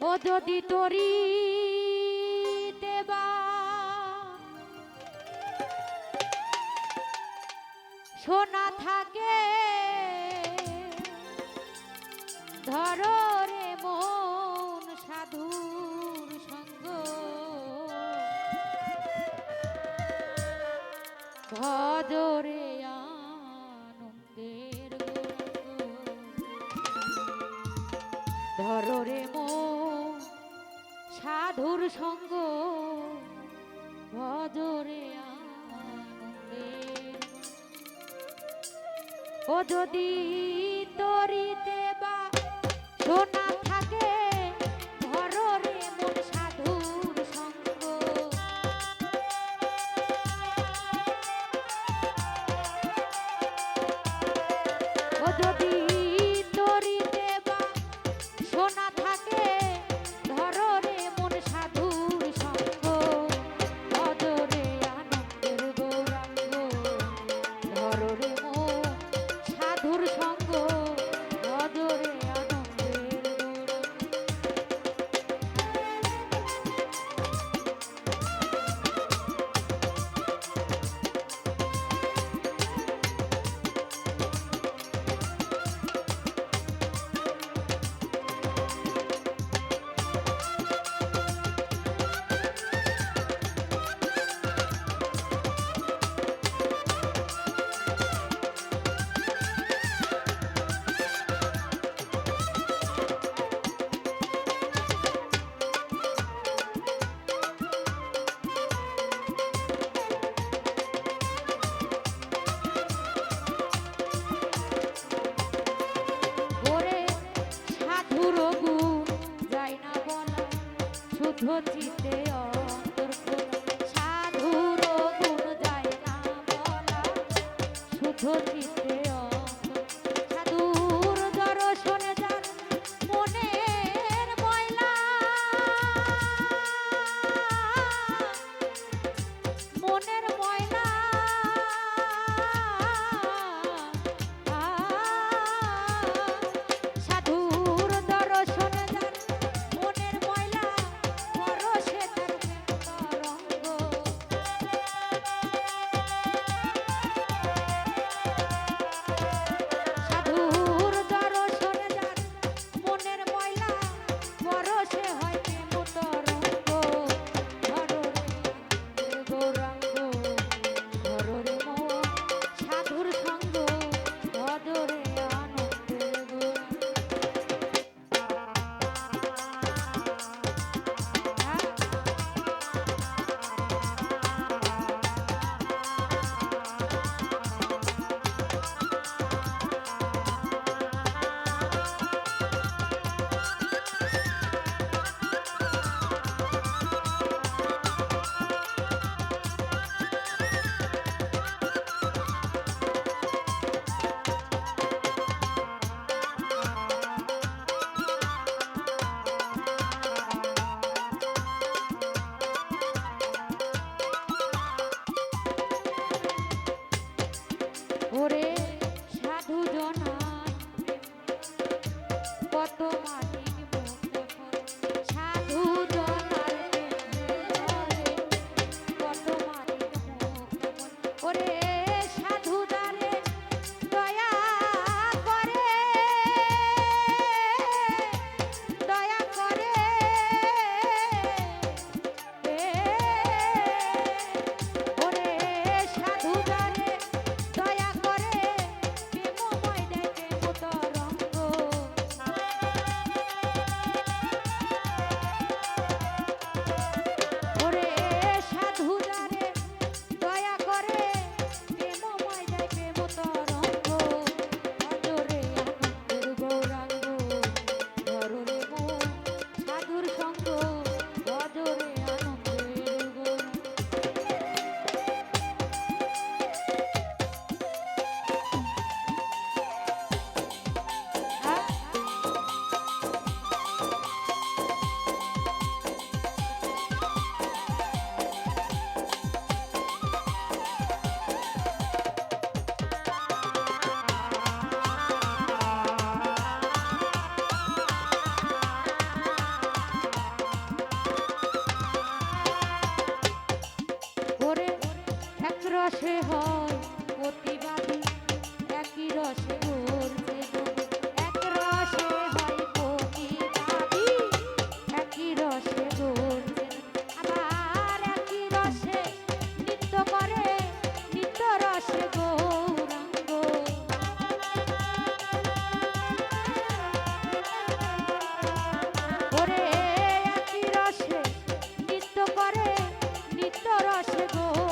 ও যদি তরি দেবা। সোনা থাকে, ধরো রে মন সাধুর সঙ্গ। ভদরে ধরো রে মন সাধুর সঙ্গ ভজরে আনন্দে। ও যদি তরিতে Вот ওরে রসে হয় অতিবাদী একই রসে গড়ছে এক রসে হয় প্রতিবাদী, একই রসে গড়ছে আবার একই রসে নৃত্য করে, নৃত্য রসে গৌরাঙ্গ। ওরে একই রসে নৃত্য করে, নৃত্য রসে গৌর